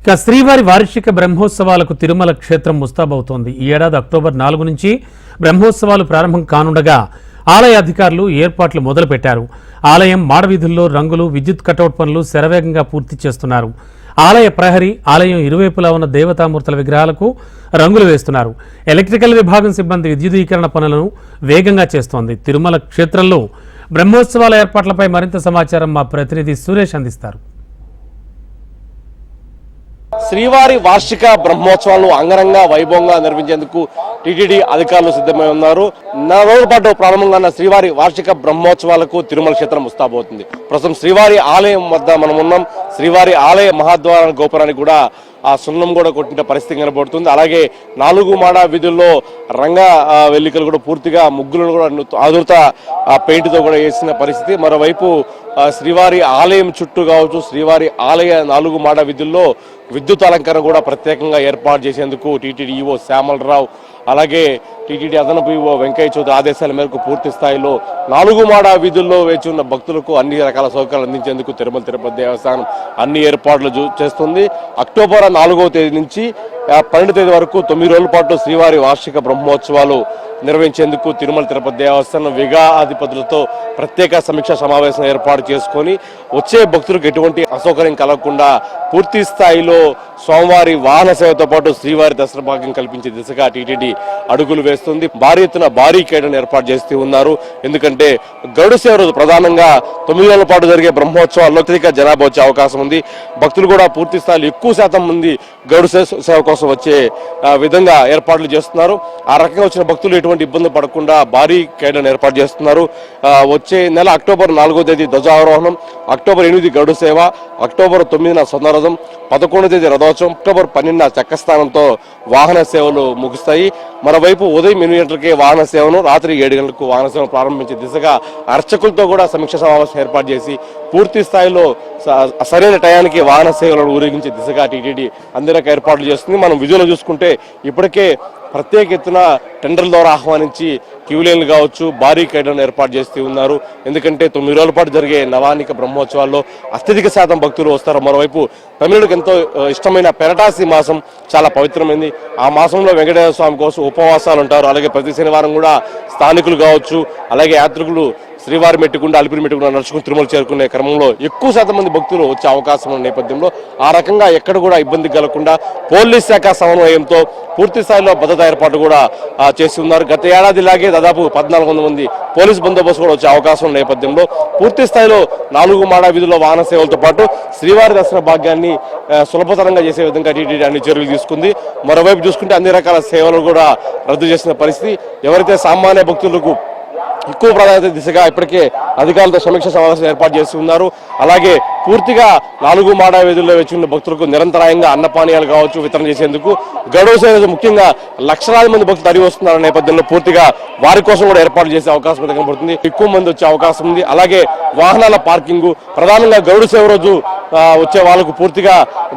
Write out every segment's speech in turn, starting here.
ఇక శ్రీవారి వార్షిక బ్రహ్మోత్సవాలకు తిరుమల క్షేత్రం ముస్తాబవుతోంది. ఈ ఏడాది అక్టోబర్ నాలుగు నుంచి బ్రహ్మోత్సవాలు ప్రారంభం కానుండగా ఆలయ అధికారులు ఏర్పాట్లు మొదలుపెట్టారు. ఆలయం మాడవీధుల్లో రంగులు విద్యుత్ కటౌట్ పనులు శరవేగంగా పూర్తి చేస్తున్నారు. ఆలయ ప్రహరీ ఆలయం ఇరువైపులా ఉన్న దేవతామూర్తుల విగ్రహాలకు రంగులు వేస్తున్నారు. ఎలక్ట్రికల్ విభాగం సిబ్బంది విద్యుదీకరణ పనులను వేగంగా చేస్తోంది. తిరుమల క్షేత్రంలో బ్రహ్మోత్సవాల ఏర్పాట్లపై మరింత సమాచారం మా ప్రతినిధి సురేష్ అందిస్తారు. శ్రీవారి వార్షిక బ్రహ్మోత్సవాలను అంగరంగ వైభవంగా నిర్వహించేందుకు టీటీడీ అధికారులు సిద్ధమై ఉన్నారు. నెల రోజుల పాటు ప్రారంభంగా ఉన్న శ్రీవారి వార్షిక బ్రహ్మోత్సవాలకు తిరుమల క్షేత్రం ముస్తాబోతుంది ప్రస్తుతం శ్రీవారి ఆలయం వద్ద మనం ఉన్నాం శ్రీవారి ఆలయ మహాద్వార గోపురానికి కూడా ఆ సున్నం కూడా కొట్టిన పరిస్థితి కనబడుతుంది. అలాగే నాలుగు మాడ వీధుల్లో రంగ వెల్లికలు కూడా పూర్తిగా ముగ్గులను కూడా ను- ఆ పెయింట్తో కూడా వేసిన పరిస్థితి. మరోవైపు శ్రీవారి ఆలయం చుట్టూ కావచ్చు శ్రీవారి ఆలయ నాలుగు మాడ వీధుల్లో విద్యుత్ అలంకరణ కూడా ప్రత్యేకంగా ఏర్పాటు చేసేందుకు టీటీడీ ఈవో శ్యామలరావు అలాగే టీటీడీ అదనపు ఈవో వెంకయ్య చౌదరి ఆదేశాల మేరకు పూర్తి స్థాయిలో నాలుగు మాడ వీధుల్లో వేచి ఉన్న భక్తులకు అన్ని రకాల సౌకర్యాలు అందించేందుకు తిరుమల తిరుపతి దేవస్థానం అన్ని ఏర్పాట్లు చూ- చేస్తుంది. అక్టోబర్ నాలుగవ తేదీ నుంచి పన్నెండు తేదీ వరకు తొమ్మిది రోజుల పాటు శ్రీవారి వార్షిక బ్రహ్మోత్సవాలు నిర్వహించేందుకు తిరుమల తిరుపతి దేవస్థానం విగా అధిపతులతో ప్రత్యేక సమీక్ష సమావేశం ఏర్పాటు చేసుకొని వచ్చే భక్తులకు ఎటువంటి అసౌకర్యం కలగకుండా పూర్తి స్థాయిలో స్వామివారి వాహన సేవతో పాటు శ్రీవారి దర్శన భాగ్యం కల్పించే దిశగా టీటీడీ అడుగులు వేస్తుంది. భారీ ఎత్తున భారీ కేటను ఏర్పాటు చేస్తూ ఉన్నారు. ఎందుకంటే గరుడు సేవ రోజు ప్రధానంగా తొమ్మిది రోజుల పాటు జరిగే బ్రహ్మోత్సవాల్లో అత్యధిక జనాభా వచ్చే అవకాశం ఉంది. భక్తులు కూడా పూర్తి స్థాయిలో ఎక్కువ శాతం మంది గరుడు సేవ కోసం వచ్చే విధంగా ఏర్పాట్లు చేస్తున్నారు. ఆ రకంగా వచ్చిన భక్తులు ఎటువంటి ఇబ్బంది పడకుండా భారీ కేడను ఏర్పాటు చేస్తున్నారు. వచ్చే నెల అక్టోబర్ నాలుగో తేదీ ధ్వజారోహణం అక్టోబర్ ఎనిమిది గరుడు సేవ అక్టోబర్ తొమ్మిదిన సొందరథం పదకొండో తేదీ రథోత్సవం అక్టోబర్ పన్నెండున చక్కస్థానంతో వాహన సేవలు ముగుస్తాయి. మరోవైపు ఉదయం ఎనిమిది గంటలకే వాహన సేవను రాత్రి ఏడు గంటలకు వాహన సేవను ప్రారంభించే దిశగా అర్చకులతో కూడా సమీక్ష సమావేశం ఏర్పాటు చేసి పూర్తి స్థాయిలో స- సరైన టయానికి వాహన సేవలను ఊరేగించే దిశగా టీటీడీ అన్ని రకాల ఏర్పాట్లు చేస్తుంది. మనం విజువల్ చూసుకుంటే ఇప్పటికే ప్రత్యేక ఎత్తున టెండర్ల ద్వారా ఆహ్వానించి క్యూలైన్లు కావచ్చు భారీ కేడలను ఏర్పాటు చేస్తూ ఉన్నారు. ఎందుకంటే తొమ్మిది రోజుల పాటు జరిగే నవానిక బ్రహ్మోత్సవాల్లో అత్యధిక శాతం భక్తులు వస్తారు. మరోవైపు తమిళుడికి ఎంతో ఇష్టమైన పెరటాసి మాసం చాలా పవిత్రమైంది. ఆ మాసంలో వెంకటేశ్వర స్వామి కోసం ఉపవాసాలు ఉంటారు. అలాగే ప్రతి శనివారం కూడా స్థానికులు కావచ్చు అలాగే యాత్రికులు శ్రీవారి మెట్టుకుండా అలిపిరి మెట్టుకుండా నడుచుకుని తిరుమల చేరుకునే క్రమంలో ఎక్కువ శాతం మంది భక్తులు వచ్చే అవకాశం ఉన్న నేపథ్యంలో ఆ రకంగా ఎక్కడ కూడా ఇబ్బంది కలగకుండా పోలీస్ శాఖ సమన్వయంతో పూర్తి స్థాయిలో భద్రతా ఏర్పాటు కూడా చేస్తున్నారు. చేసి గత ఏడాదిలాగే దాదాపు పద్నాలుగు వందల మంది పోలీస్ బందోబస్తు కూడా వచ్చే అవకాశం ఉన్న నేపథ్యంలో పూర్తి స్థాయిలో నాలుగు మాడ వీధుల్లో వాహన సేవలతో పాటు శ్రీవారి దర్శన భాగ్యాన్ని సులభతరంగా చేసే విధంగా టీటీడీ అన్ని చర్యలు తీసుకుంది. మరోవైపు చూసుకుంటే అన్ని రకాల సేవలు కూడా రద్దు చేసిన పరిస్థితి ఎవరైతే సామాన్య భక్తులకు ఎక్కువ ప్రాధాన్యత దిశగా ఇప్పటికే అధికారులతో సమీక్ష సమావేశం ఏర్పాటు చేసి ఉన్నారు. అలాగే పూర్తిగా నాలుగు మాడా వీధుల్లో వేచి ఉన్న భక్తులకు నిరంతరాయంగా అన్నపానీయాలు కావచ్చు వితరణ చేసేందుకు గడువు సేవ ముఖ్యంగా లక్షలాది మంది భక్తులు తరిగి వస్తున్న నేపథ్యంలో పూర్తిగా వారి కోసం కూడా ఏర్పాటు చేసే అవకాశం కనబడుతుంది. ఎక్కువ మంది వచ్చే అవకాశం ఉంది. అలాగే వాహనాల పార్కింగ్ ప్రధానంగా గరుడు సేవ రోజు వచ్చే వాళ్ళకు పూర్తిగా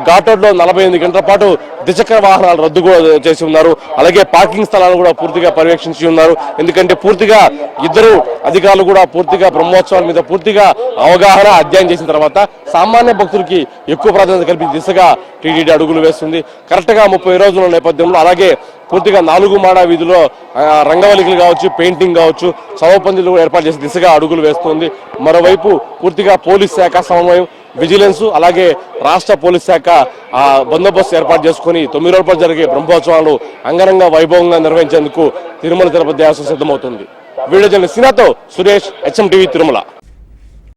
ఘాటోడ్లో నలభై ఎనిమిది గంటల పాటు ద్విచక్ర వాహనాలు రద్దు చేసి ఉన్నారు. అలాగే పార్కింగ్ స్థలాలు కూడా పూర్తిగా పర్యవేక్షించి ఉన్నారు. ఎందుకంటే పూర్తిగా ఇద్దరు అధికారులు కూడా పూర్తిగా బ్రహ్మోత్సవాల మీద పూర్తిగా అవగాహన అధ్యయనం చేసిన తర్వాత సామాన్య భక్తులకి ఎక్కువ ప్రాధాన్యత కల్పించే దిశగా టీటీడీ అడుగులు వేస్తుంది. కరెక్ట్గా ముప్పై రోజుల నేపథ్యంలో అలాగే పూర్తిగా నాలుగు మాడ వీధిలో ఆ, రంగవల్లికలు కావచ్చు పెయింటింగ్ కావచ్చు చదవ పందిలు ఏర్పాటు చేసే దిశగా అడుగులు వేస్తుంది. మరోవైపు పూర్తిగా పోలీస్ శాఖ సమన్వయం విజిలెన్స్ అలాగే రాష్ట్ర పోలీస్ శాఖ ఆ, బందోబస్తు ఏర్పాటు చేసుకుని తొమ్మిది రోజుల పాటు జరిగే బ్రహ్మోత్సవాలు అంగరంగ వైభవంగా నిర్వహించేందుకు తిరుమల తిరుపతి దేవస్థానం సిద్ధమవుతుంది. వీడియో జర్నలిస్ట్ సినాతో సురేష్ హెచ్ఎం టీవీ తిరుమల.